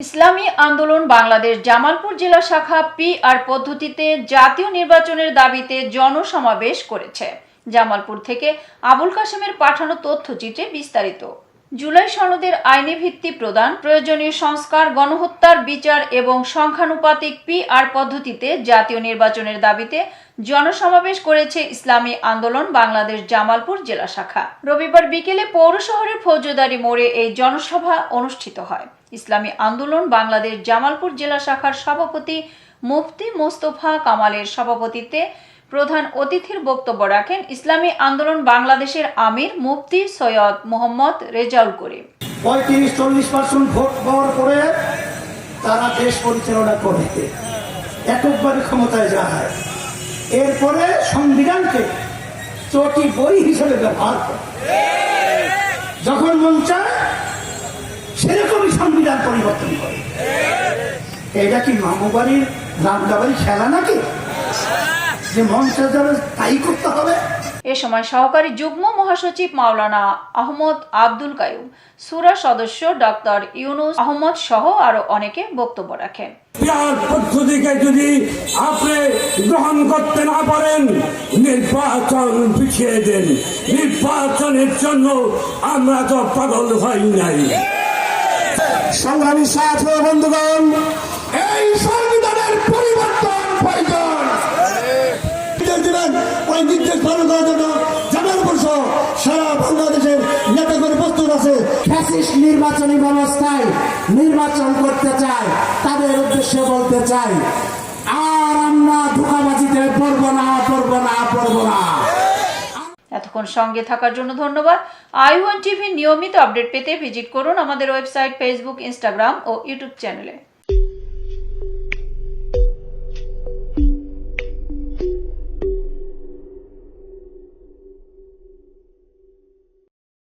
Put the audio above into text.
ইসলামী আন্দোলন বাংলাদেশ জামালপুর জেলা শাখা পি আর পদ্ধতিতে জাতীয় নির্বাচনের দাবিতে জনসমাবেশ করেছে। জামালপুর থেকে আবুল কাশেমের পাঠানো তথ্যচিত্রে বিস্তারিত। জুলাই সনদের আইনি ভিত্তি প্রদান, প্রয়োজনীয় সংস্কার, গণহত্যার বিচার এবং সংখ্যানুপাতিক পিআর পদ্ধতিতে জাতীয় নির্বাচনের দাবিতে জনসমাবেশ করেছে ইসলামী আন্দোলন বাংলাদেশ জামালপুর জেলা শাখা। রবিবার বিকেলে পৌর শহরের ফৌজদারি মোড়ে এই জনসভা অনুষ্ঠিত হয়। ইসলামী আন্দোলন বাংলাদেশ জামালপুর জেলা শাখার সভাপতি মুফতি মোস্তফা কামালের সভাপতিত্বে প্রধান অতিথির বক্তব্য রাখেন ইসলামী আন্দোলন বাংলাদেশের আমির মুফতি সৈয়দ মোহাম্মদ রেজাউল করিম। পঁয়ত্রিশ, চল্লিশ পার্সেন্ট ভোট পাওয়ার পরে তারা দেশ পরিচালনা করে। এককভাবে ক্ষমতায় যায়। এরপরে সংবিধানকে চটি বই হিসেবে ব্যবহার করে। যখন মন চায়, সেরকমই সংবিধান পরিবর্তন করে। এটা কি মামুবাড়ির রামদাবাড়ি খেলা নাকি? যে মন যাবে তাই করতে হবে। এ সময় সহকারী যুগ্ম মহাসচিব মাওলানা আহমদ আব্দুল কায়ুম সুরা সদস্য ডক্টর ইউনুস আহমদ সহ আরও অনেকে বক্তব্য রাখেন। পিয়ার পদ্ধতিকে যদি আপনি গ্রহণ করতে না পারেন নির্বাচন পিছিয়ে দেন। নির্বাচনের জন্য আমরা তো পাগল হই নাই। সংগ্রামী সাথী ও বন্ধুগণ এই সংবিধানের পরিবর্তন প্রয়োজন নির্দেশ দিলেন নির্দেশ পালন করার জন্য জামালপুর সহ সারা বাংলাদেশের প্রস্তুত আছে। ফ্যাসিস্ট নির্বাচনী ব্যবস্থায় নির্বাচন করতে চায় তাদের উদ্দেশ্যে বলতে চাই আর আমরা ধোকাবাজিতে পড়ব না পড়ব না পড়ব না। এতক্ষণ সঙ্গে থাকার জন্য ধন্যবাদ। আই ওয়ান টিভি নিয়মিত আপডেট পেতে ভিজিট করুন আমাদের ওয়েবসাইট ফেসবুক ইনস্টাগ্রাম ও ইউটিউব চ্যানেলে।